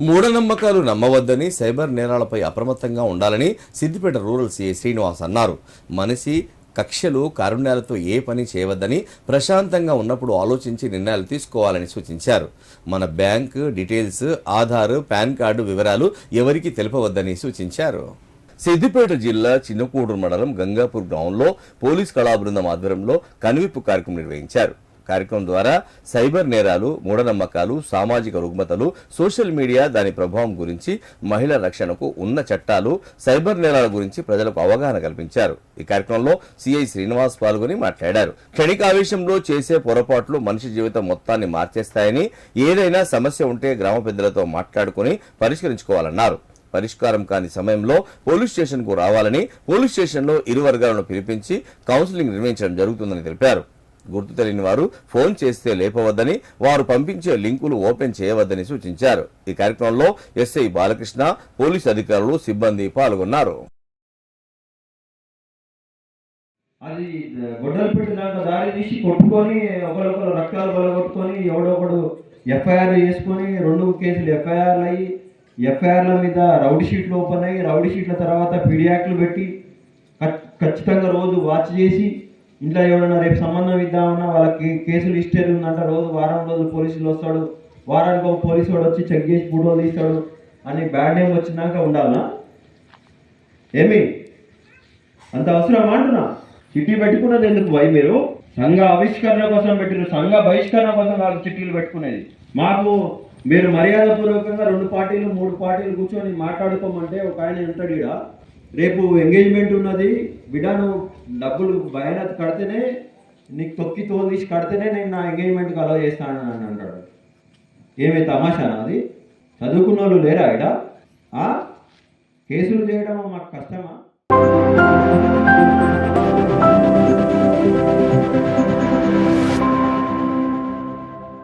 మూఢనమ్మకాలు నమ్మవద్దని సైబర్ నేరాలపై అప్రమత్తంగా ఉండాలని సిద్దిపేట రూరల్ సీఐ శ్రీనివాస్ అన్నారు. మనిషి కక్షలు కారుణ్యాలతో ఏ పని చేయవద్దని ప్రశాంతంగా ఉన్నప్పుడు ఆలోచించి నిర్ణయాలు తీసుకోవాలని సూచించారు. మన bank details Aadhaar PAN card వివరాలు ఎవరికీ తెలపవద్దని సూచించారు. సిద్దిపేట జిల్లా చిన్నకూడూరు మండలం గంగాపూర్ గ్రామంలో పోలీస్ కళాబృందం ఆధ్వర్యంలో కనువిప్పు కార్యక్రమం నిర్వహించారు. కార్యక్రమం ద్వారా సైబర్ నేరాలు మూఢనమ్మకాలు సామాజిక రుగ్మతలు సోషల్ మీడియా దాని ప్రభావం గురించి మహిళల రక్షణకు ఉన్న చట్టాలు సైబర్ నేరాల గురించి ప్రజలకు అవగాహన కల్పించారు. ఈ కార్యక్రమంలో సిఐ శ్రీనివాస్ పాల్గొని మాట్లాడారు. క్షణిక ఆవేశంలో చేసే పొరపాట్లు మనిషి జీవితం మొత్తాన్ని మార్చేస్తాయని ఏదైనా సమస్య ఉంటే గ్రామ పెద్దలతో మాట్లాడుకుని పరిష్కరించుకోవాలన్నారు. పరిష్కారం కాని సమయంలో పోలీస్ స్టేషన్కు రావాలని పోలీస్ స్టేషన్లో ఇరు వర్గాలను పిలిపించి కౌన్సిలింగ్ నిర్వహించడం జరుగుతుందని తెలిపారు. గుర్తు తెలియని వారు ఫోన్ చేస్తే లేపవద్దని వారు పంపించే లింకులు ఓపెన్ చేయవద్దని సూచించారు. ఈ కార్యక్రమంలో ఎస్ఐ బాలకృష్ణ పోలీస్ అధికారులు సిబ్బంది పాల్గొన్నారు. అది గొడ్డలు దాంట్లో దారి తీసి కొట్టుకొని ఒకరొకరు రక్తాలు బలగొట్టుకొని ఎవడొకడు ఎఫ్ఐఆర్ చేసుకొని రెండు కేసులు ఎఫ్ఐఆర్లు అయ్యి ఎఫ్ఐఆర్ల మీద రౌడీ షీట్లు ఓపెన్ అయ్యి రౌడీ షీట్ల తర్వాత పీడియాక్లు పెట్టి ఖచ్చితంగా రోజు వాచ్ చేసి ఇంట్లో ఎవడన్నా రేపు సంబంధం ఇద్దామన్నా వాళ్ళకి కేసులు హిస్టరీ ఉందంట రోజు వారం రోజులు పోలీసులు వస్తాడు వారానికి ఒక పోలీసు వాడు వచ్చి చెక్ చేసి ఫోటోలు తీస్తాడు అని బ్యాడ్ నేమ్ వచ్చినాక ఉండాలనా ఏమి? అంత అవసరం అంటున్నా? చిట్టి పెట్టుకున్నది ఎందుకు భయ మీరు? సంఘ ఆవిష్కరణ కోసం పెట్టిన సంఘ బహిష్కరణ కోసం వాళ్ళు చిట్టీలు పెట్టుకునేది. మాకు మీరు మర్యాదపూర్వకంగా రెండు పార్టీలు మూడు పార్టీలు కూర్చొని మాట్లాడుకోమంటే ఒక ఆయన ఉంటాడు ఈడ. రేపు ఎంగేజ్మెంట్ ఉన్నది బిడ్డను డబ్బులు బయానత్ కడితేనే నీకు తొక్కి తోలు తీసి కడితేనే నేను నా ఎంగేజ్మెంట్కి అలౌ చేస్తాను అని అంటాడు. ఏమి తమాషానా అది చదువుకున్న వాళ్ళు లేరా ఈడ కేసులు చేయడం మాకు కష్టం